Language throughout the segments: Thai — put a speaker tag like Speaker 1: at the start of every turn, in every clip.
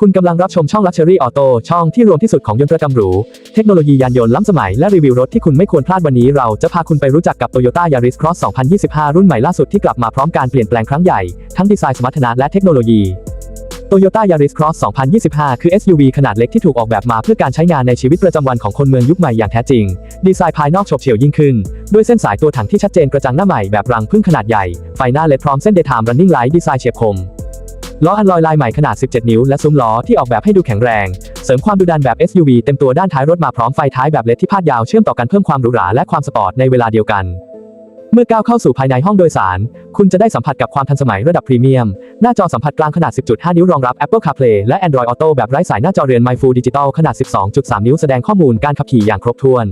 Speaker 1: คุณกำลังรับชมช่อง Luxury Auto ช่องที่รวมที่สุดของยนตรกรรมหรู เทคโนโลยียานยนต์ล้ำสมัยและรีวิวรถที่คุณไม่ควรพลาดวันนี้เราจะพาคุณไปรู้จักกับ Toyota Yaris Cross 2025 รุ่นใหม่ล่าสุดที่กลับมาพร้อมการเปลี่ยนแปลงครั้งใหญ่ ทั้งดีไซน์สมรรถนะและเทคโนโลยี Toyota Yaris Cross 2025 คือ SUV ขนาดเล็กที่ถูกออกแบบมาเพื่อการใช้งานในชีวิตประจำวันของคนเมืองยุคใหม่อย่างแท้จริง ดีไซน์ภายนอกโฉบเฉี่ยวยิ่งขึ้น ด้วยเส้นสายตัวถังที่ชัดเจนกระจังหน้าใหม่แบบรังพึ่งขนาดใหญ่ ไฟหน้าเลดพร้อมเส้น Daytime Running Light ดีไซน์เฉียบคม ล้ออัลลอยลายใหม่ขนาด 17 นิ้ว และซุ้มล้อที่ออกแบบให้ดูแข็งแรง เสริมความดุดันแบบ SUV เต็มตัวด้านท้ายรถมาพร้อมไฟท้ายแบบเลดที่พาดยาวเชื่อมต่อกันเพิ่มความหรูหราและความสปอร์ตในเวลาเดียวกัน เมื่อก้าวเข้าสู่ภายในห้องโดยสาร คุณจะได้สัมผัสกับความทันสมัยระดับพรีเมียม หน้าจอสัมผัสกลางขนาด 10.5 นิ้วรองรับ Apple CarPlay และ Android Auto แบบไร้สายหน้าจอเรือน My Full Digital ขนาด 12.3 นิ้วแสดงข้อมูลการขับขี่อย่างครบถ้วน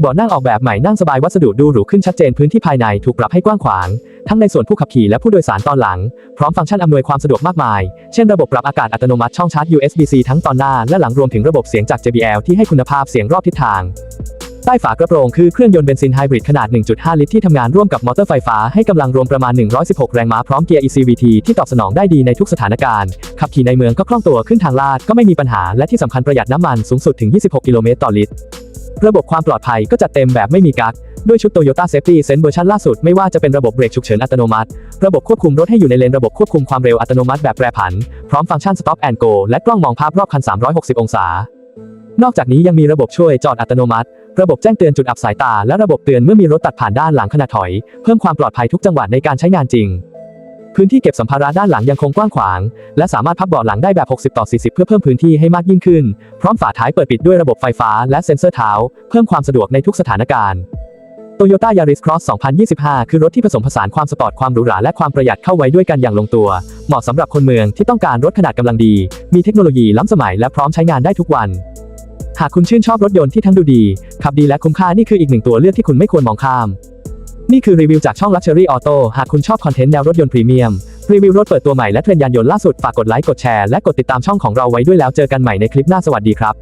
Speaker 1: เบาะนั่งออกแบบใหม่นั่งสบายวัสดุดูหรูขึ้นชัดเจนพื้นที่ภายในถูกปรับให้กว้างขวาง ทั้งในส่วนผู้ขับขี่และผู้โดยสารตอนหลัง พร้อมฟังก์ชันอำนวยความสะดวกมากมาย เช่นระบบปรับอากาศอัตโนมัติช่องชาร์จ USB-C ทั้งตอนหน้าและหลังรวมถึงระบบเสียงจาก JBL ที่ให้คุณภาพเสียงรอบทิศทางใต้ฝากระโปรงคือเครื่องยนต์เบนซินไฮบริดขนาด 1.5 ลิตรที่ทำงานร่วมกับมอเตอร์ไฟฟ้าให้กำลังรวมประมาณ 116 แรงม้าพร้อมเกียร์ ECVT ที่ตอบสนองได้ดีในทุกสถานการณ์ ขับขี่ในเมืองก็คล่องตัวขึ้นทางลาดก็ไม่มีปัญหาและที่สำคัญประหยัดน้ำมันสูงสุดถึง 26 กิโลเมตรต่อลิตร ระบบความปลอดภัยก็จัดเต็มแบบไม่มีกักด้วยชุด Toyota Safety Sense เวอร์ชันล่าสุดไม่ว่าจะเป็นระบบเบรกฉุกเฉินอัตโนมัติ ระบบควบคุมรถให้อยู่ในเลนระบบควบคุมความเร็วอัตโนมัติแบบแปรผัน พร้อมฟังก์ชัน Stop and Go และกล้องมองภาพรอบคัน 360 องศา นอกจากนี้ยังมีระบบช่วยจอดอัตโนมัติ ระบบแจ้งเตือนจุดอับสายตา และระบบเตือนเมื่อมีรถตัดผ่านด้านหลังขณะถอย เพิ่มความปลอดภัยทุกจังหวะในการใช้งานจริง พื้นที่เก็บสัมภาระด้านหลังยังคงกว้างขวาง และสามารถพับเบาะหลังได้แบบ 60 ต่อ 40 เพื่อเพิ่มพื้นที่ให้มากยิ่งขึ้น พร้อมฝาท้ายเปิดปิดด้วยระบบไฟฟ้าและเซ็นเซอร์เท้า เพิ่มความสะดวกในทุกสถานการณ์ Toyota Yaris Cross 2025 คือรถที่ผสมผสานความสปอร์ตความหรูหราและความประหยัดเข้าไว้ด้วยกันอย่างลงตัว เหมาะสำหรับคนเมืองที่ต้องการรถขนาดกำลังดี มีเทคโนโลยีล้ำสมัยและพร้อมใช้งานได้ทุกวันหากคุณชื่นชอบรถยนต์ที่ทั้งดูดี ขับดีและคุ้มค่านี่คืออีกหนึ่งตัวเลือกที่คุณไม่ควรมองข้าม นี่คือรีวิวจากช่อง Luxury Auto หากคุณชอบคอนเทนต์แนวรถยนต์พรีเมียม รีวิวรถเปิดตัวใหม่และเทรนด์ยานยนต์ล่าสุด ฝากกดไลค์ กดแชร์ และกดติดตามช่องของเราไว้ด้วยแล้วเจอกันใหม่ในคลิปหน้าสวัสดีครับ